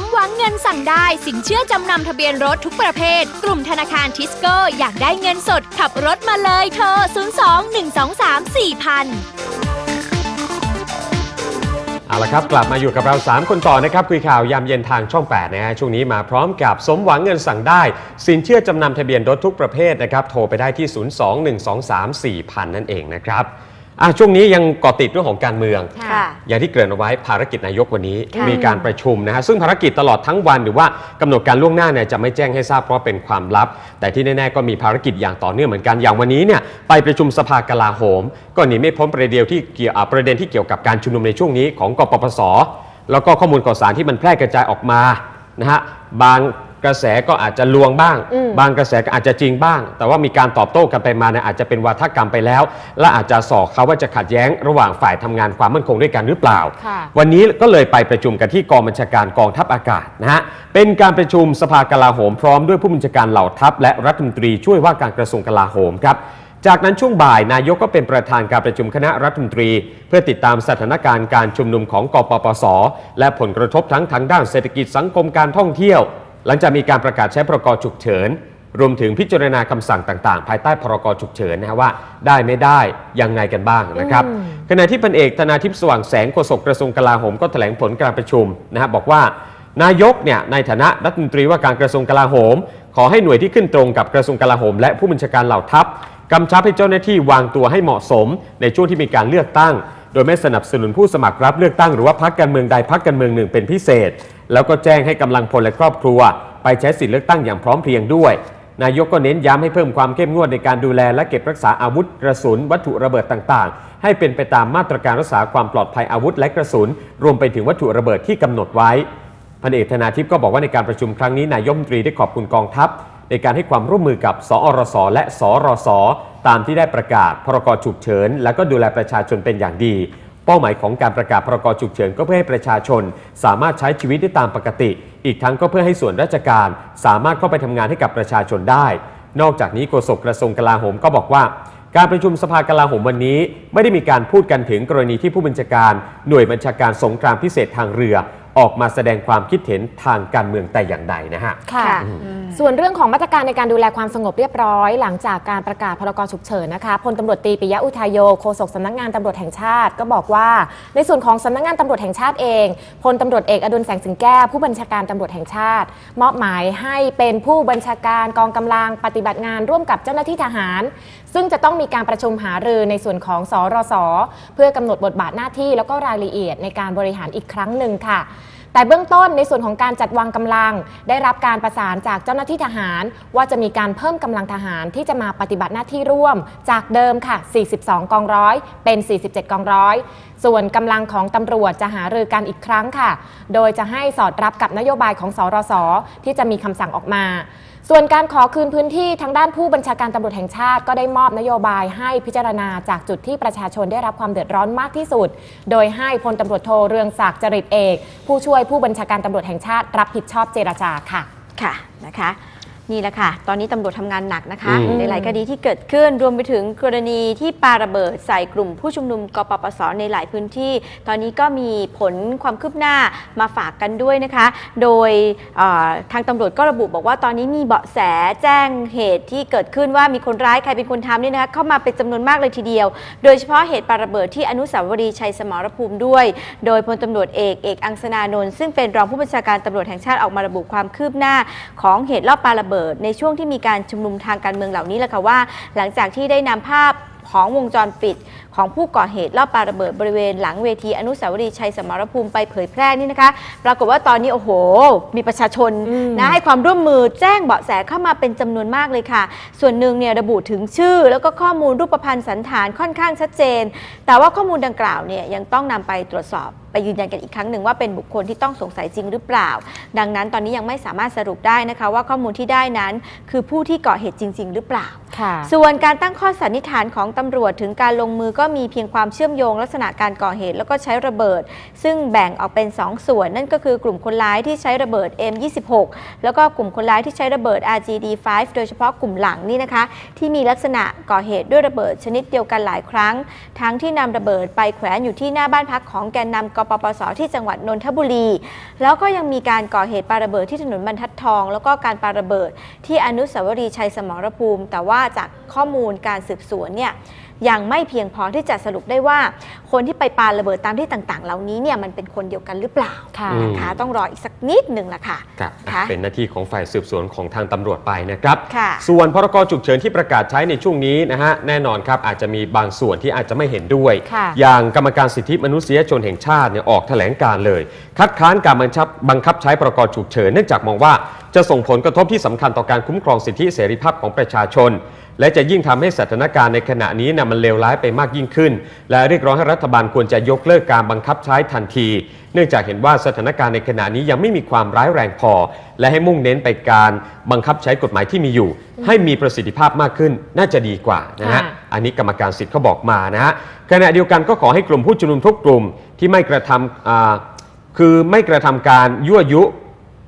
มหวังเงินสั่งได้ สินเชื่อจำนำทะเบียนรถทุกประเภท กลุ่มธนาคารทิสโก้อยากได้เงินสดขับรถมาเลยโทร02 123 4000เอาละครับ กลับมาอยู่กับเรา 3 คนต่อนะครับ คุยข่าวยามเย็นทางช่อง 8 นะฮะช่วงนี้มาพร้อมกับสมหวังเงินสั่งได้ สินเชื่อจำนำทะเบียนรถทุกประเภทนะครับ โทรไปได้ที่ 021234000 นั่นเองนะครับ อะช่วงนี้ยังเกาะติดเรื่องของการเมือง ค่ะ อย่างที่เกริ่นเอาไว้ภารกิจนายกวันนี้ ค่ะ มีการประชุมนะฮะซึ่งภารกิจตลอดทั้งวันหรือว่ากำหนดการล่วงหน้าเนี่ยจะไม่แจ้งให้ทราบเพราะเป็นความลับ แต่ที่แน่ๆก็มีภารกิจอย่างต่อเนื่องเหมือนกันอย่างวันนี้เนี่ยไปประชุมสภากลาโหม ก็หนีไม่พ้นประเด็นที่เกี่ยวอ่าประเด็นที่เกี่ยวกับการชุมนุมในช่วงนี้ของกปปส แล้วก็ข้อมูลข่าวสารที่มันแพร่กระจายออกมานะฮะบาง กระแสก็อาจจะลวงบ้างอืมบางกระแสก็อาจจะจริงบ้าง แต่ว่ามีการตอบโต้กันไปมาเนี่ยอาจจะเป็นวาทกรรมไปแล้ว และอาจจะสอกเขาว่าจะขัดแย้งระหว่างฝ่ายทำงานความมั่นคงด้วยกันหรือเปล่าค่ะวันนี้ก็เลยไปประชุมกันที่กองบัญชาการกองทัพอากาศนะฮะเป็นการประชุมสภากลาโหมพร้อมด้วยผู้บัญชาการเหล่าทัพ และรัฐมนตรีช่วยว่าการกระทรวงกลาโหมครับจากนั้นช่วงบ่ายนายกก็เป็นประธานการประชุมคณะรัฐมนตรี เพื่อติดตามสถานการณ์การชุมนุมของกปปส และผลกระทบทั้งทางด้านเศรษฐกิจสังคมการท่องเที่ยว หลังจากมีการประกาศใช้พรกฉุกเฉิน รวมถึงพิจารณาคำสั่งต่างๆ ภายใต้พรกฉุกเฉินนะฮะว่าได้ไม่ได้ยังไงกันบ้างนะครับอืมขณะที่พันเอกธนาทิพย์สว่างแสงโฆษกกระทรวงกลาโหมก็แถลงผลการประชุมนะฮะบอกว่านายกเนี่ยในฐานะรัฐมนตรีว่าการกระทรวงกลาโหม ขอให้หน่วยที่ขึ้นตรงกับกระทรวงกลาโหม และผู้บัญชาการเหล่าทัพกำชับให้เจ้าหน้าที่วางตัวให้เหมาะสม ในช่วงที่มีการเลือกตั้ง โดยไม่สนับสนุนผู้สมัครรับเลือกตั้งหรือว่าพรรคการเมืองใดพรรคการเมืองหนึ่งเป็นพิเศษ แล้วก็แจ้งให้กำลังพลและครอบครัว ไปใช้สิทธิเลือกตั้งอย่างพร้อมเพรียงด้วย นายกก็เน้นย้ำให้เพิ่มความเข้มงวดในการดูแล และเก็บรักษาอาวุธกระสุน วัตถุระเบิดต่างๆ ให้เป็นไปตามมาตรการรักษาความปลอดภัยอาวุธและกระสุน รวมไปถึงวัตถุระเบิดที่กำหนดไว้พันเอกธนาทิพย์ก็บอกว่าในการประชุมครั้งนี้นายกรัฐมนตรีได้ขอบคุณกองทัพ ในการให้ความร่วมมือกับ สอรส และสรส ตามที่ได้ประกาศพรกฉุกเฉิน และก็ดูแลประชาชนเป็นอย่างดี เป้าหมายของการประกาศพรกฉุกเฉินก็เพื่อให้ประชาชน สามารถใช้ชีวิตได้ตามปกติ อีกทั้งก็เพื่อให้ส่วนราชการ สามารถเข้าไปทำงานให้กับประชาชนได้ นอกจากนี้โฆษกกระทรวงกลาโหมก็บอกว่าการประชุมสภากลาโหมวันนี้ ไม่ได้มีการพูดกันถึงกรณีที่ผู้บัญชาการ หน่วยบัญชาการสงครามพิเศษทางเรือ ออกมาแสดงความคิดเห็นทางการเมืองแต่อย่างใดนะฮะ ค่ะส่วนเรื่องของมาตรการในการดูแลความสงบเรียบร้อย หลังจากการประกาศพรกฉุกเฉินนะคะพลตำรวจตรีปิยะอุทายโยโฆษกสำนักงานตำรวจแห่งชาติ ก็บอกว่า ในส่วนของสำนักงานตำรวจแห่งชาติเองพลตำรวจเอกอดุลแสงสิงแก้วผู้บัญชาการตำรวจแห่งชาติ มอบหมายให้เป็นผู้บัญชาการกองกำลังปฏิบัติงานร่วมกับเจ้าหน้าที่ทหาร ซึ่งจะต้องมีการประชุมหารือในส่วนของสรส เพื่อกำหนดบทบาทหน้าที่แล้วก็รายละเอียดในการบริหารอีกครั้งหนึ่งค่ะแต่เบื้องต้นในส่วนของการจัดวางกำลัง ได้รับการประสานจากเจ้าหน้าที่ทหาร ว่าจะมีการเพิ่มกำลังทหารที่จะมาปฏิบัติหน้าที่ร่วม จากเดิมค่ะ 42 กองร้อย เป็น 47 กองร้อย ส่วนกำลังของตำรวจจะหารือกันอีกครั้งค่ะ โดยจะให้สอดรับกับนโยบายของสรสที่จะมีคำสั่งออกมา ส่วนการขอคืนพื้นที่ทางด้านผู้บัญชาการตำรวจแห่งชาติก็ได้มอบนโยบายให้พิจารณาจากจุดที่ประชาชนได้รับความเดือดร้อนมากที่สุด โดยให้พลตำรวจโทเรืองศักดิ์จริตเอก ผู้ช่วยผู้บัญชาการตำรวจแห่งชาติรับผิดชอบเจรจาค่ะ ค่ะนะคะ นี่แหละค่ะ ตอนนี้ตำรวจทำงานหนักนะคะอืมในหลายคดีที่เกิดขึ้น รวมไปถึงกรณีที่ปาระเบิดใส่กลุ่มผู้ชุมนุมกปปส ในหลายพื้นที่ ตอนนี้ก็มีผลความคืบหน้ามาฝากกันด้วยนะคะ โดยเอ่อทางตำรวจก็ระบุบอกว่าตอนนี้มีเบาะแสแจ้งเหตุที่เกิดขึ้นว่ามีคนร้ายใครเป็นคนทำเนี่ยนะคะเข้ามาเป็นจำนวนมากเลยทีเดียว โดยเฉพาะเหตุปาระเบิดที่อนุสาวรีย์ชัยสมรภูมิด้วย โดยพลตำรวจเอกเอกอังสนานนท์ซึ่งเป็นรองผู้บัญชาการตำรวจแห่งชาติออกมาระบุความคืบหน้า ของเหตุรอบปาระเบิดในช่วงที่มีการชุมนุมทางการเมืองเหล่านี้แหละค่ะว่า หลังจากที่ได้นำภาพของวงจรปิดของผู้ก่อเหตุรอบปาระเบิดบริเวณหลังเวทีอนุสาวรีย์ชัยสมรภูมิไปเผยแพร่นี่นะคะ ปรากฏว่าตอนนี้โอ้โห มีประชาชนอืมนะให้ความร่วมมือแจ้งเบาะแสเข้ามาเป็นจำนวนมากเลยค่ะ ส่วนหนึ่งเนี่ยระบุถึงชื่อ แล้วก็ข้อมูลรูปพรรณสันฐานค่อนข้างชัดเจน แต่ว่าข้อมูลดังกล่าวเนี่ยยังต้องนำไปตรวจสอบไปยืนยันกันอีกครั้งหนึ่งว่าเป็นบุคคลที่ต้องสงสัยจริงหรือเปล่า ดังนั้นตอนนี้ยังไม่สามารถสรุปได้นะคะ ว่าข้อมูลที่ได้นั้น คือผู้ที่ก่อเหตุจริง ๆ หรือเปล่าค่ะส่วนการตั้งข้อสันนิษฐานของตำรวจถึงการลงมือก็มีเพียงความเชื่อมโยงลักษณะการก่อเหตุ แล้วก็ใช้ระเบิด ซึ่งแบ่งออกเป็น 2 ส่วน นั่นก็คือกลุ่มคนร้ายที่ใช้ระเบิด M26 แล้วก็กลุ่มคนร้ายที่ใช้ระเบิด RGD5 โดยเฉพาะกลุ่มหลังนี่นะคะ ที่มีลักษณะก่อเหตุด้วยระเบิดชนิดเดียวกันหลายครั้ง ทั้งที่นำระเบิดไปแขวนอยู่ที่หน้าบ้านพักของแกนนำกปปสที่จังหวัดนนทบุรี แล้วก็ยังมีการก่อเหตุปาระเบิดที่ถนนบรรทัดทอง แล้วก็การปาระเบิดที่อนุสาวรีย์ชัยสมรภูมิ แต่ว่าจากข้อมูลการสืบสวนเนี่ย ยังไม่เพียงพอที่จะสรุปได้ว่า คนที่ไปปาระเบิดตามที่ต่างๆ เหล่านี้เนี่ยมันเป็นคนเดียวกันหรือเปล่าค่ะนะคะต้องรออีกสักนิดหนึ่งละค่ะครับค่ะเป็นหน้าที่ของฝ่ายสืบสวนของทางตำรวจไปนะครับค่ะส่วนพรกฉุกเฉินที่ประกาศใช้ในช่วงนี้นะฮะแน่นอนครับอาจจะมีบางส่วนที่อาจจะไม่เห็นด้วยค่ะอย่างกรรมการสิทธิมนุษยชนแห่งชาติเนี่ยออกแถลงการเลย คัดค้านการบังคับบังคับใช้พรกฉุกเฉินเนื่องจากมองว่าจะส่งผลกระทบที่สำคัญต่อการคุ้มครองสิทธิเสรีภาพของประชาชน และจะยิ่งทำให้สถานการณ์ในขณะนี้นะมันเลวร้ายไปมากยิ่งขึ้น และเรียกร้องให้รัฐบาลควรจะยกเลิกการบังคับใช้ทันที เนื่องจากเห็นว่าสถานการณ์ในขณะนี้ยังไม่มีความร้ายแรงพอ และให้มุ่งเน้นไปการบังคับใช้กฎหมายที่มีอยู่ ให้มีประสิทธิภาพมากขึ้นน่าจะดีกว่านะฮะค่ะอันนี้กรรมการสิทธิ์เขาบอกมานะฮะขณะเดียวกันก็ขอให้กลุ่มผู้ชุมนุมทุกกลุ่มที่ไม่กระทำอ่าคือไม่กระทำการยั่วยุ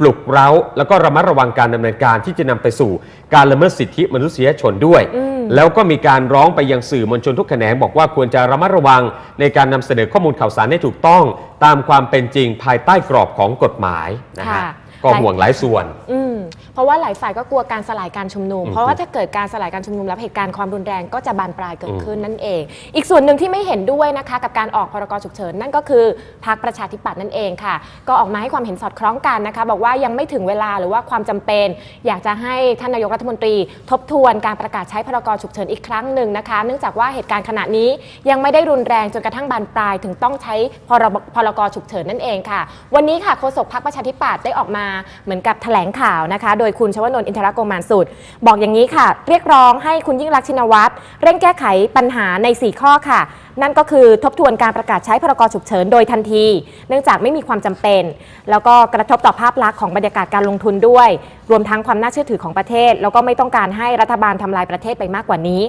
ปลุกเร้า แล้วก็ระมัดระวังการดำเนินการที่จะนำไปสู่การละเมิดสิทธิมนุษยชนด้วยอืมแล้วก็มีการร้องไปยังสื่อมวลชนทุกแขนงบอกว่าควรจะระมัดระวังในการนำเสนอข้อมูลข่าวสารให้ถูกต้อง ตามความเป็นจริงภายใต้กรอบของกฎหมายนะฮะค่ะ ก็ห่วงหลายส่วน อืมเพราะว่าหลายฝ่ายก็กลัวการสลายการชุมนุมอืมเพราะว่าถ้าเกิดการสลายการชุมนุมแล้วเหตุการณ์ความรุนแรงก็จะบานปลายเกิดขึ้นนั่นเอง อีกส่วนหนึ่งที่ไม่เห็นด้วยนะคะกับการออกพรกฉุกเฉินนั่นก็คือพรรคประชาธิปัตย์นั่นเองค่ะ ก็ออกมาให้ความเห็นสอดคล้องกันนะคะ บอกว่ายังไม่ถึงเวลาหรือว่าความจำเป็น อยากจะให้ท่านนายกรัฐมนตรี ทบทวนการประกาศใช้พรกฉุกเฉินอีกครั้งหนึ่งนะคะ เนื่องจากว่าเหตุการณ์ขณะนี้ยังไม่ได้รุนแรงจนกระทั่งบานปลาย ถึงต้องใช้พรบพรกฉุกเฉินนั่นเองค่ะ วันนี้ค่ะโฆษกพรรคประชาธิปัตย์ได้ออกมาเหมือนกับแถลงข่าวนะคะ โดยคุณชวนนท์อินทรโกมานสุด บอกอย่างนี้ค่ะ เรียกร้องให้คุณยิ่งรักชินวัตรเร่งแก้ไขปัญหาใน 4 ข้อค่ะ นั่นก็คือทบทวนการประกาศใช้พรกฉุกเฉินโดยทันที เนื่องจากไม่มีความจำเป็น แล้วก็กระทบต่อภาพลักษณ์ของบรรยากาศการลงทุนด้วย รวมทั้งความน่าเชื่อถือของประเทศ แล้วก็ไม่ต้องการให้รัฐบาลทำลายประเทศไปมากกว่านี้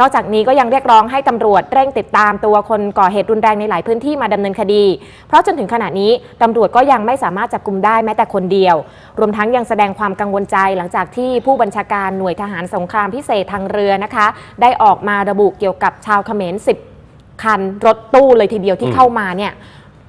นอกจากนี้ก็ยังเรียกร้องให้ตำรวจเร่งติดตามตัวคนก่อเหตุรุนแรงในหลายพื้นที่มาดำเนินคดี เพราะจนถึงขณะนี้ตำรวจก็ยังไม่สามารถจับกลุ่มได้แม้แต่คนเดียว รวมทั้งยังแสดงความกังวลใจหลังจากที่ผู้บัญชาการหน่วยทหารสงครามพิเศษทางเรือนะคะ ได้ออกมาระบุเกี่ยวกับชาวเขมร10 คันรถตู้เลยทีเดียวที่เข้ามาเนี่ย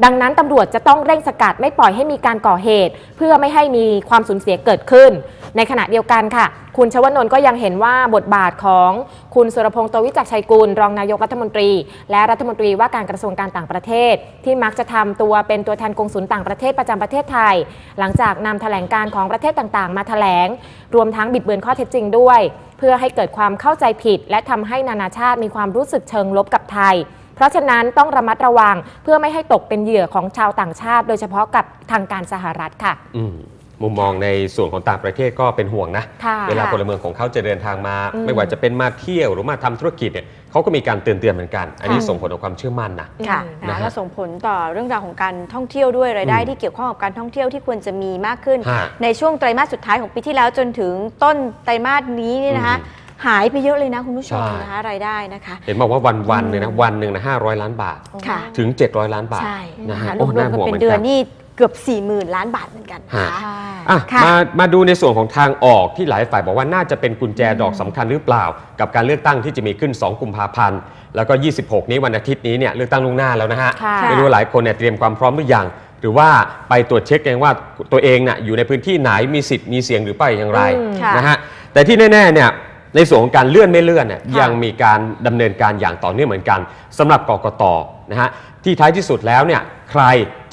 ดังนั้นตำรวจจะต้องเร่งสกัดไม่ปล่อยให้มีการก่อเหตุ เพื่อไม่ให้มีความสูญเสียเกิดขึ้น ในขณะเดียวกันค่ะ คุณชวนนท์ก็ยังเห็นว่าบทบาทของคุณสุรพงษ์โตวิจักชัยกุล รองนายกรัฐมนตรี และรัฐมนตรีว่าการกระทรวงการต่างประเทศ ที่มักจะทำตัวเป็นตัวแทนกงสุลต่างประเทศประจำประเทศไทย หลังจากนำแถลงการของประเทศต่างๆ มาแถลง รวมทั้งบิดเบือนข้อเท็จจริงด้วย เพื่อให้เกิดความเข้าใจผิด และทำให้นานาชาติมีความรู้สึกเชิงลบกับไทย เพราะฉะนั้นต้องระมัดระวังเพื่อไม่ให้ตกเป็นเหยื่อของชาวต่างชาติ โดยเฉพาะกับทางการสหรัฐค่ะ อืมมุมมองในส่วนของต่างประเทศก็เป็นห่วงนะ ค่ะเวลาพลเมืองของเขาจะเดินทางมา อืมไม่ว่าจะเป็นมาเที่ยวหรือมาทำธุรกิจเนี่ยเขาก็มีการเตือนเตือนๆเหมือนกัน อันนี้ส่งผลต่อความเชื่อมั่นนะ ค่ะอืมนะนะฮะและส่งผลต่อเรื่องราวของการท่องเที่ยวด้วยรายได้อืมที่เกี่ยวข้องกับการท่องเที่ยวที่ควรจะมีมากขึ้น ฮะในช่วงไตรมาสสุดท้ายของปีที่แล้วจนถึงต้นไตรมาสนี้นี่นะคะอืม หายไปเยอะเลยนะคุณผู้ชมใช่นะคะรายได้นะคะ เห็นบอกว่าวันวันๆเลยนะวันหนึ่งนะห้าร้อยล้านบาทค่ะถึง 700 ล้านบาทใช่นะนะฮะคะรโอ้วมน่าๆกันห่วงเป็เหมืนอนเดือกันนนี่เกือบ 4 0,000 ล้านบาทเหมือนกันนะคะค่ะอะค่ะมามาดูในส่วนของทางออกที่หลายฝ่ายบอกว่าน่าจะเป็นกุญแจดอกสำคัญหรือเปล่า กับการเลือกตั้งที่จะมีขึ้น 2 กุมภาพันธ์แล้วก็ 26 นี้วันอาทิตย์นี้เนี่ยเลือกตั้งล่วงหน้าแล้วนะฮะค่ะไม่รู้ว่าหลายคนเนี่ยเตรียมความพร้อมหรือยังหรือว่าไปตรวจเช็คเองว่าตัวเองน่ะอยู่ในพื้นที่ไหนมีสิทธิ์มีเสียงหรือไม่อย่างไรอืมค่ะนะฮะแต่ที่แน่ๆเนี่ย ในส่วนของการเลื่อนไม่เลื่อนเนี่ยค่ะยังมีการดำเนินการอย่างต่อเนื่องเหมือนกันสำหรับกกตนะฮะที่ท้ายที่สุดแล้วเนี่ยใคร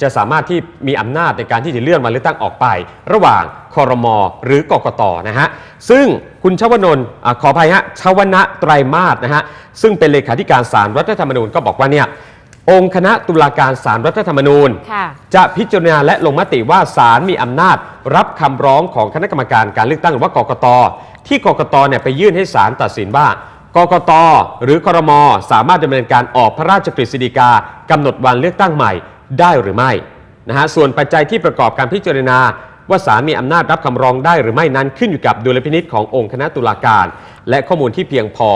จะสามารถที่มีอำนาจในการที่จะเลื่อนวันเลือกตั้งออกไป ระหว่างคอรมอหรือกกตนะฮะซึ่งคุณชวนนท์อ่าขออภัยฮะชวนะไตรมาสนะฮะซึ่งเป็นเลขาธิการสารรัฐธรรมนูญก็บอกว่าเนี่ยองค์คณะตุลาการสารรัฐธรรมนูญค่ะจะพิจารณาและลงมติว่าศาลมีอำนาจรับคำร้องของคณะกรรมการการเลือกตั้งหรือว่ากกต ที่กกตเนี่ยไปยื่นให้ศาลตัดสินว่ากกตหรือครมสามารถดำเนินการออกพระราชกฤษฎีกากำหนดวันเลือกตั้งใหม่ได้หรือไม่นะฮะส่วนปัจจัยที่ประกอบการพิจารณาว่าศาลมีอำนาจรับคำร้องได้หรือไม่นั้นขึ้นอยู่กับดุลพินิษขององค์คณะตุลาการ และข้อมูลที่เพียงพอ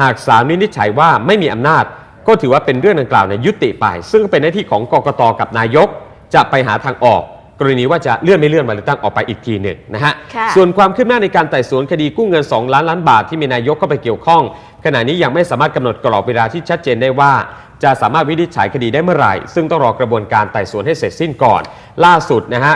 หากศาลวินิจฉัยว่าไม่มีอำนาจ ก็ถือว่าเป็นเรื่องดังกล่าวเนี่ยยุติไป ซึ่งเป็นหน้าที่ของกกตกับนายก จะไปหาทางออก กรณีว่าจะเลื่อนไม่เลื่อนมาเลือกตั้งออกไปอีกทีหนึ่งนะฮะค่ะ ส่วนความคืบหน้าในการไต่สวนคดีกู้เงิน 2 ล้านล้านบาทที่มีนายกเข้าไปเกี่ยวข้อง ขณะนี้ยังไม่สามารถกำหนดกรอบเวลาที่ชัดเจนได้ว่า จะสามารถวินิจฉัยคดีได้เมื่อไหร่ ซึ่งต้องรอกระบวนการไต่สวนให้เสร็จสิ้นก่อน ล่าสุดนะฮะ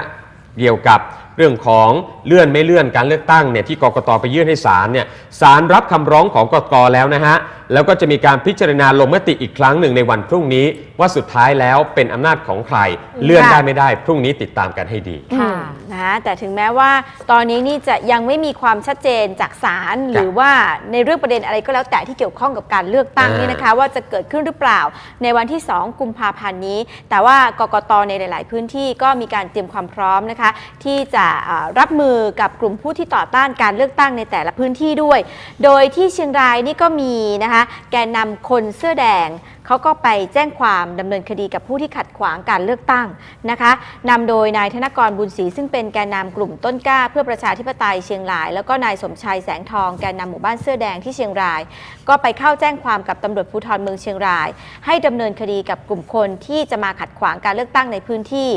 เกี่ยวกับ เรื่องของเลื่อนไม่เลื่อนการเลือกตั้งเนี่ยที่กกตไปยื่นให้ศาลเนี่ยศาลรับคำร้องของกกตแล้วนะฮะแล้วก็จะมีการพิจารณาลงมติอีกครั้งหนึ่งในวันพรุ่งนี้ ว่าสุดท้ายแล้วเป็นอำนาจของใคร เลื่อนได้ไม่ได้ พรุ่งนี้ติดตามกันให้ดีค่ะอืมนะแต่ถึงแม้ว่าตอนนี้นี่จะยังไม่มีความชัดเจนจากศาลหรือว่าในเรื่องประเด็นอะไรก็แล้วแต่ที่เกี่ยวข้องกับการเลือกตั้งอ่านี่นี่นะคะ ว่าจะเกิดขึ้นหรือเปล่า ในวันที่ 2 กุมภาพันธ์นี้ แต่ว่ากกตในหลาย ๆ พื้นที่ก็มีการเตรียมความพร้อมนะคะ ที่จะรับมือกับกลุ่มผู้ที่ต่อต้านการเลือกตั้งในแต่ละพื้นที่ด้วย โดยที่เชียงรายนี่ก็มีนะคะแกนนำคนเสื้อแดง เขาก็ไปแจ้งความดำเนินคดีกับผู้ที่ขัดขวางการเลือกตั้งนะคะนำโดยนายธนกรบุญศรีซึ่งเป็นแกนนำกลุ่มต้นกล้า เพื่อประชาธิปไตยเชียงราย แล้วก็นายสมชัยแสงทองแกนนำหมู่บ้านเสื้อแดงที่เชียงราย ก็ไปเข้าแจ้งความกับตำรวจภูธรเมืองเชียงราย ให้ดำเนินคดีกับกลุ่มคนที่จะมาขัดขวางการเลือกตั้งในพื้นที่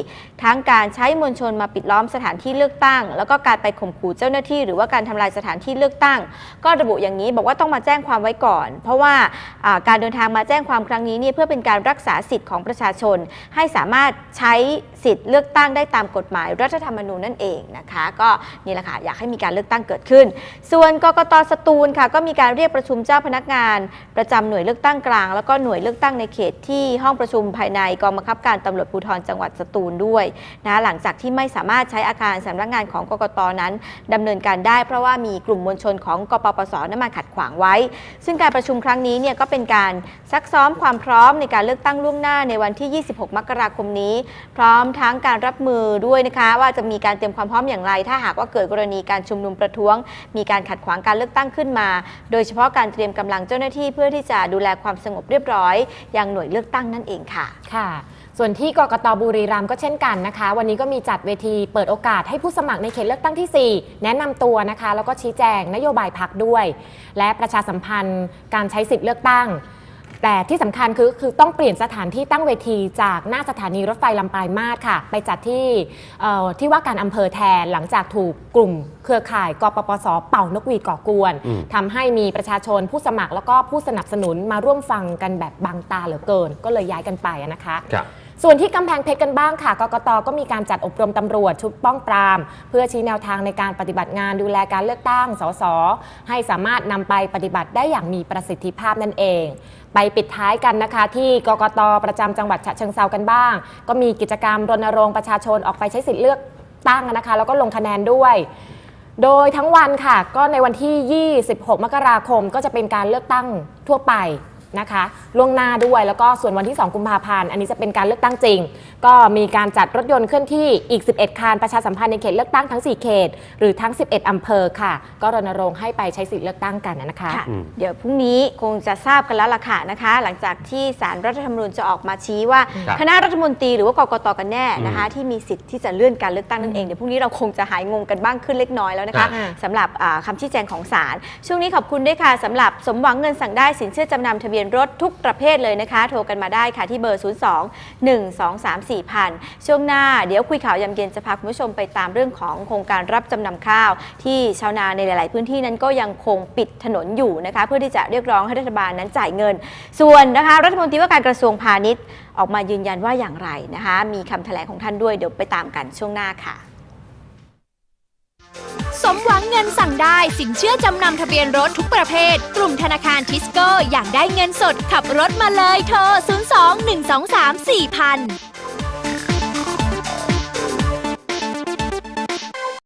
ทั้งการใช้มวลชนมาปิดล้อมสถานที่เลือกตั้ง แล้วก็การไปข่มขู่เจ้าหน้าที่ หรือว่าการทำลายสถานที่เลือกตั้ง ก็ระบุอย่างนี้บอกว่าต้องมาแจ้งความไว้ก่อน เพราะว่าอ่าการเดินทางมาแจ้งความครั้งรั้งนี้เนี่ยเพื่อเป็นการรักษาสิทธิ์ของประชาชน ให้สามารถใช้สิทธิ์เลือกตั้งได้ตามกฎหมายรัฐธรรมนูญนั่นเองนะคะ ก็นี่แหละค่ะอยากให้มีการเลือกตั้งเกิดขึ้น ส่วนกกตสตูลค่ะก็มีการเรียกประชุมเจ้าพนักงาน ประจำหน่วยเลือกตั้งกลาง แล้วก็หน่วยเลือกตั้งในเขตที่ห้องประชุมภายในกองบังคับการตำรวจภูธรจังหวัดสตูลด้วยนะหลังจากที่ไม่สามารถใช้อาคารสำนักงานของกกตนั้นดำเนินการได้ เพราะว่ามีกลุ่มมวลชนของกปปสนั้นมาขัดขวางไว้ ซึ่งการประชุมครั้งนี้เนี่ยก็เป็นการซักซ้อมความความพร้อมในการเลือกตั้งล่วงหน้าในวันที่ 26 มกราคมนี้ พร้อมทั้งการรับมือด้วยนะคะ ว่าจะมีการเตรียมความพร้อมอย่างไร ถ้าหากว่าเกิดกรณีการชุมนุมประท้วง มีการขัดขวางการเลือกตั้งขึ้นมา โดยเฉพาะการเตรียมกำลังเจ้าหน้าที่เพื่อที่จะดูแลความสงบเรียบร้อยอยังหน่วยเลือกตั้งนั่นเองค่ะค่ะส่วนที่กกตบุรีรัมย์ก็เช่นกันนะคะ วันนี้ก็มีจัดเวทีเปิดโอกาสให้ผู้สมัครในเขตเลือกตั้งที่ 4 แนะนำตัวนะคะ แล้วก็ชี้แจงนโยบายพักด้วย และประชาสัมพันธ์การใช้สิทธิ์เลือกตั้ง แต่ที่สำคัญคือคือต้องเปลี่ยนสถานที่ตั้งเวทีจากหน้าสถานีรถไฟลำปลายมาศค่ะ ไปจัดที่เอ่อที่ว่าการอำเภอแทนหลังจากถูกกลุ่มเครือข่ายกปปสเป่านกหวีดก่อกวนอืมทำให้มีประชาชนผู้สมัครแล้วก็ผู้สนับสนุนมาร่วมฟังกันแบบบางตาเหลือเกิน ก็เลยย้ายกันไปนะคะ ครับ ส่วนที่กำแพงเพชรกันบ้างค่ะ กกตก็มีการจัดอบรมตำรวจชุดป้องปราม เพื่อชี้แนวทางในการปฏิบัติงานดูแลการเลือกตั้ง สส ให้สามารถนำไปปฏิบัติได้อย่างมีประสิทธิภาพนั่นเอง ไปปิดท้ายกันนะคะ ที่กกตประจำจังหวัดฉะเชิงเซากันบ้าง ก็มีกิจกรรมรณรงค์ประชาชนออกไปใช้สิทธิ์เลือกตั้งนะคะ แล้วก็ลงคะแนนด้วยโดยทั้งวันค่ะ ก็ในวันที่ 26 มกราคม ก็จะเป็นการเลือกตั้งทั่วไป นะคะ ล่วงหน้าด้วยแล้วก็ส่วนวันที่ 2 กุมภาพันธ์อันนี้จะเป็นการเลือกตั้งจริง ก็มีการจัดรถยนต์เคลื่อนที่อีก 11 คันประชาสัมพันธ์ในเขตเลือกตั้งทั้ง 4 เขต หรือทั้ง 11 อำเภอค่ะ ก็รณรงค์ให้ไปใช้สิทธิ์เลือกตั้งกันนะคะ ค่ะอืม เดี๋ยวพรุ่งนี้คงจะทราบกันแล้วล่ะค่ะนะคะ หลังจากที่สารรัฐธรรมนูญจะออกมาชี้ว่า ครับคณะรัฐมนตรีหรือว่ากกตกันแน่นะคะ ที่มีสิทธิ์ที่จะเลื่อนการเลือกตั้งนั่นเองเดี๋ยวพรุ่งนี้เราคงจะหายงงกันบ้างขึ้นเล็กน้อยแล้วนะคะอ่าสำหรับอ่าคำชี้แจงของศาลช่วงนี้ขอบคุณด้วยค่ะสำหรับสมหวังเงินสั่งได้สินเชื่อจำนำทะเบียนรถทุกประเภทเลยนะคะ โทรกันมาได้ค่ะที่เบอร์ 02 1 2 3 4พันช่วงหน้าเดี๋ยวคุยข่าวยำเย็นจะพาคุณผู้ชมไปตามเรื่องของโครงการรับจำนำข้าว ที่ชาวนาในหลาย ๆ พื้นที่นั้นก็ยังคงปิดถนนอยู่นะคะ เพื่อที่จะเรียกร้องให้รัฐบาลนั้นจ่ายเงิน ส่วนนะคะ รัฐมนตรีว่าการกระทรวงพาณิชย์ ออกมายืนยันว่าอย่างไรนะคะ มีคำแถลงของท่านด้วยเดี๋ยวไปตามกันช่วงหน้าค่ะ มหวังเงินสั่งได้ สินเชื่อจำนำทะเบียนรถทุกประเภท กลุ่มธนาคารทิสโก้อยากได้เงินสดขับรถมาเลยโทร 02 123 4000